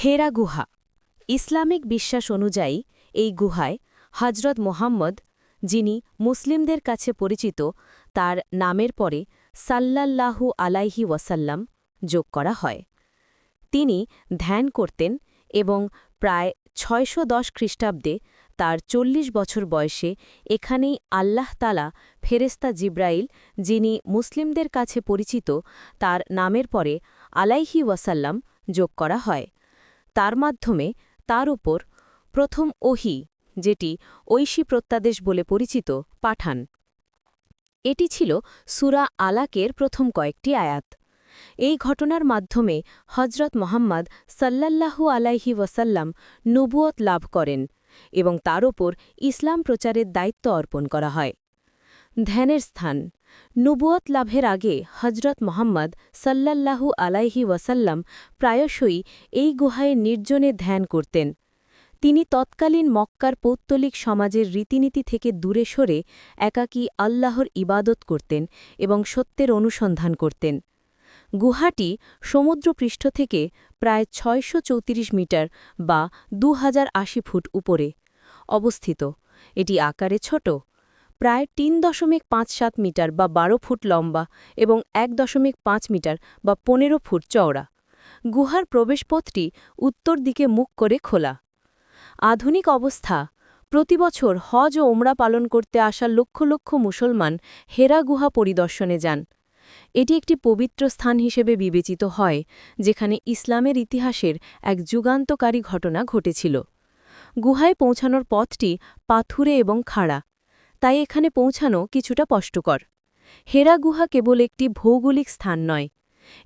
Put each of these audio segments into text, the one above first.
হেরা গুহা। ইসলামিক বিশ্বাস অনুযায়ী এই গুহায় হজরত মোহাম্মদ, যিনি মুসলিমদের কাছে পরিচিত, তার নামের পরে সাল্লাল্লাহু আলাইহি ওয়াসাল্লাম যোগ করা হয়। তিনি ধ্যান করতেন এবং প্রায় ছয়শো দশ খ্রিস্টাব্দে তার চল্লিশ বছর বয়সে এখানেই আল্লাহ তালা ফেরেস্তা জিব্রাইল, যিনি মুসলিমদের কাছে পরিচিত, তার নামের পরে আলাইহি ওয়াসাল্লাম যোগ করা হয়। তার মাধ্যমে তার উপর প্রথম ওহি, যেটি ঐশী প্রত্যাদেশ বলে পরিচিত, পাঠান। এটি ছিল সুরা আলাকের প্রথম কয়েকটি আয়াত। এই ঘটনার মাধ্যমে হজরত মোহাম্মদ সাল্লাল্লাহু আলাইহি ওয়াসাল্লাম নবুয়ত লাভ করেন এবং তার ওপর ইসলাম প্রচারের দায়িত্ব অর্পণ করা হয়। ধ্যানের স্থান। নবুয়ত লাভের আগে হজরত মোহাম্মদ সাল্লাল্লাহু আলাইহি ওয়াসাল্লাম প্রায়শই এই গুহায় নির্জনে ধ্যান করতেন। তিনি তৎকালীন মক্কার পৌত্তলিক সমাজের রীতিনীতি থেকে দূরে সরে একাকী আল্লাহর ইবাদত করতেন এবং সত্যের অনুসন্ধান করতেন। গুহাটি সমুদ্রপৃষ্ঠ থেকে প্রায় ছয়শো চৌত্রিশ মিটার বা দু হাজার আশি ফুট উপরে অবস্থিত। এটি আকারে ছোট। প্রায় তিন দশমিক পাঁচ সাত মিটার বা বারো ফুট লম্বা এবং এক দশমিক পাঁচ মিটার বা পনেরো ফুট চওড়া। গুহার প্রবেশপথটি উত্তর দিকে মুখ করে খোলা। আধুনিক অবস্থা। প্রতিবছর হজ ও ওমরা পালন করতে আসা লক্ষ লক্ষ মুসলমান হেরা গুহা পরিদর্শনে যান। এটি একটি পবিত্র স্থান হিসেবে বিবেচিত হয়, যেখানে ইসলামের ইতিহাসের এক যুগান্তকারী ঘটনা ঘটেছিল। গুহায় পৌঁছানোর পথটি পাথুরে এবং খাড়া। তাই এখানে পৌঁছানো কিছুটা কষ্টকর। হেরা গুহা কেবল একটি ভৌগোলিক স্থান নয়,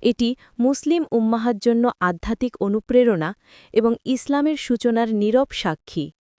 এটি মুসলিম উম্মাহার জন্য আধ্যাত্মিক অনুপ্রেরণা এবং ইসলামের সূচনার নীরব সাক্ষী।